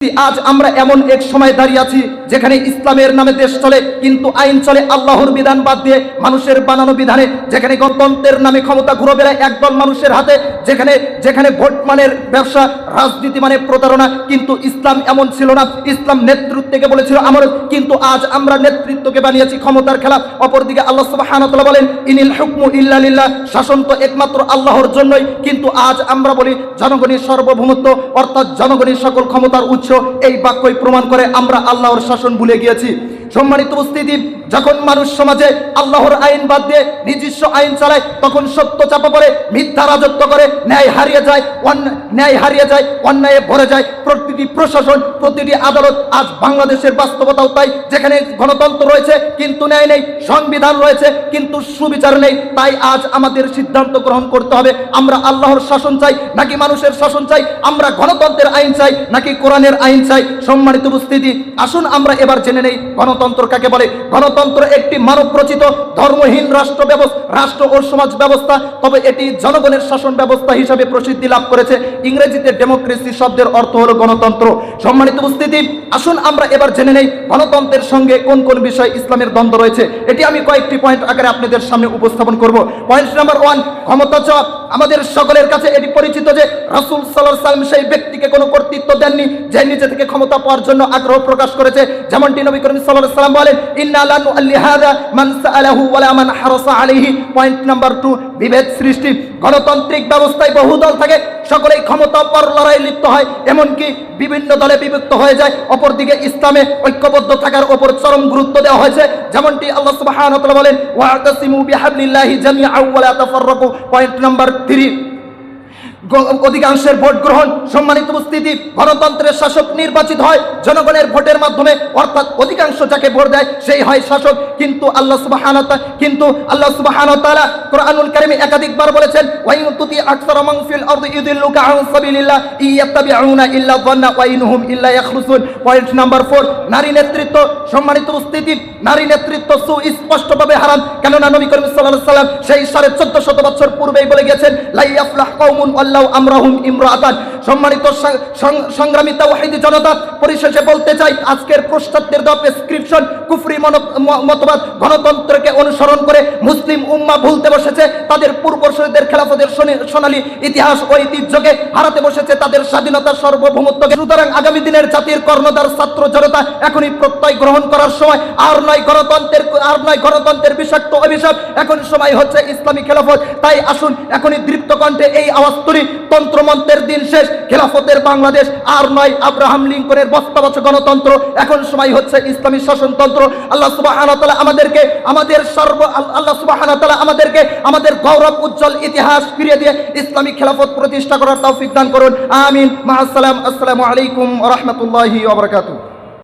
be আজ আমরা এমন এক সময় দাঁড়িয়ে আছি যেখানে ইসলামের নামে দেশ চলে, কিন্তু আইন চলে, আল্লাহর বিধান বাদ দিয়ে মানুষের বানানো বিধানে, যেখানে গণতন্ত্রের নামে ক্ষমতা ঘুরে বেড়ায় একদল মানুষের হাতে, যেখানে যেখানে ভোট মানের ব্যবসা, রাজনীতি মানে প্রতারণা, কিন্তু ইসলাম এমন ছিল না। ইসলাম নেতৃত্বকে বলেছিল আমার, কিন্তু আজ আমরা নেতৃত্বকে বানিয়েছি ক্ষমতার খেলা। অপরদিকে আল্লাহ সুবহানাহু ওয়া বলেন, ইনিল হুকমু ইল্লা শাসন তো একমাত্র আল্লাহর জন্যই, কিন্তু আজ আমরা বলি, জনগণের সর্বভৌমত্ব, অর্থাৎ জনগণের সকল ক্ষমতার উৎস এই বাক্যই প্রমাণ করে আমরা আল্লাহর শাসন ভুলে গিয়েছি। সম্মানিত উপস্থিতি যখন মানুষ সমাজে আল্লাহর আইন বাদ দিয়ে নিজস্ব আইন চালায়, তখন সত্য চাপা পড়ে, মিথ্যা রাজত্ব করে, ন্যায় হারিয়ে যায় ন্যায় হারিয়ে যায়, অন্যায়ে ভরে যায়। প্রতিটি প্রশাসন, প্রতিটি আদালত আজ বাংলাদেশের বাস্তবতাও তাই। যেখানে গণতন্ত্র রয়েছে, কিন্তু ন্যায় নেই, সংবিধান রয়েছে, কিন্তু সুবিচার নেই। তাই আজ আমাদের সিদ্ধান্ত গ্রহণ করতে হবে, আমরা আল্লাহর শাসন চাই, নাকি মানুষের শাসন চাই, আমরা গণতন্ত্রের আইন চাই, নাকি কোরআনের আইন চাই? সম্মানিত উপস্থিতি, আসুন আমরা এবার জেনে নেই, গণতন্ত্র কাকে বলে? গণতন্ত্র একটি মানব রচিত ধর্মহীন রাষ্ট্র ব্যবস্থা, রাষ্ট্র ও সমাজ ব্যবস্থা, তবে এটি জনগণের শাসন ব্যবস্থা হিসাবে প্রসিদ্ধি লাভ করেছে। ইংরেজিতে ডেমোক্রেসি শব্দের অর্থ হলো গণতন্ত্র। সম্মানিত উপস্থিতি, আসুন আমরা এবার জেনে নেই গণতন্ত্রের সঙ্গে কোন কোন বিষয় ইসলামের দ্বন্দ্ব রয়েছে। এটি আমি কয়েকটি পয়েন্ট আকারে আপনাদের সামনে উপস্থাপন করব। পয়েন্ট নাম্বার ওয়ান ক্ষমতা আমাদের সকলের কাছে এটি পরিচিত যে রাসুল সাল্লাহ সাল্লাম সেই ব্যক্তিকে কোনো কর্তৃত্ব দেননি, যে নিজে থেকে ক্ষমতা পাওয়ার জন্য আগ্রহ প্রকাশ করেছে। যেমনটি নবী করিম সাল্লাহ সাল্লাম বলেন পয়েন্ট নাম্বার টু বিভেদ সৃষ্টি। গণতান্ত্রিক ব্যবস্থায় বহু দল থাকে সকলেই ক্ষমতা পর লড়াই লিপ্ত হয়, এমনকি বিভিন্ন দলে বিভক্ত হয়ে যায়। অপরদিকে ইসলামে ঐক্যবদ্ধ থাকার ওপর চরম গুরুত্ব দেওয়া হয়েছে। যেমনটি আল্লাহ বলেন পয়েন্ট নাম্বার 3 গ- অধিকাংশের ভোট গ্রহণ সম্মানিত উপস্থিতি, গণতন্ত্রের শাসক নির্বাচিত হয়, জনগণের ভোটের মাধ্যমে, অর্থাৎ অধিকাংশ যাকে ভোট দেয়, সেই হয় শাসক। কিন্তু আল্লাহ তাআলা- কিন্তু আল্লাহ তাআলা কোরআনুল কারীমে একাধিকবার বলেছেন ইল্লা ইল্লা ইয়াখরুসুন। পয়েন্ট নাম্বার 4 নারী নেতৃত্ব, সম্মানিত উপস্থিতি, নারী নেতৃত্ব সুস্পষ্টভাবে হারাম কেননা নবী করিম সাল্লাল্লাহু সাল্লাম সেই সাড়ে চোদ্দ শত বছর পূর্বেই বলে গেছেন আল্লাহ আমরাহুম ইমরাআতান সম্মানিত সংগ্রামী তাওহীদি জনতা, পরিশেষে বলতে চাই, আজকের প্রস্তাবদের দেওয়া প্রেসক্রিপশন কুফরি মতবাদ গণতন্ত্রকে অনুসরণ করে মুসলিম উম্মা ভুলতে বসেছে, তাদের পূর্বসূরীদের খেলাফতের সোনে- সোনালী ইতিহাস ঐতিহ্যকে হারাতে বসেছে, তাদের স্বাধীনতা সার্বভৌমত্বকে। সুতরাং আগামী দিনের জাতির কর্ণধার ছাত্র জনতা এখনই প্রত্যয় গ্রহণ করার সময়, আর নয় গণতন্ত্রের আর নয় গণতন্ত্রের বিষাক্ত অভিশাপ, এখন সময় হচ্ছে ইসলামী খেলাফত। তাই আসুন, এখনই দৃপ্ত কণ্ঠে এই আওয়াজ তুলি, তন্ত্রমন্ত্রের দিন শেষ। খেলাফতের বাংলাদেশ আর নয় আব্রাহাম লিঙ্কনের বস্তাবাচ গণতন্ত্র। এখন সময় হচ্ছে ইসলামী শাসনতন্ত্র। আল্লাহ সুবাহ আমাদেরকে, আমাদের সর্ব, আল্লাহ সুবাহ আমাদেরকে, আমাদের গৌরব, উজ্জ্বল ইতিহাস ফিরিয়ে দিয়ে ইসলামী খেলাফত প্রতিষ্ঠা করার তৌফিক দান করুন। আমিন। মাহাসালাম আসসালামু আলাইকুম রহমতুল্লাহি বারাকাতুহু।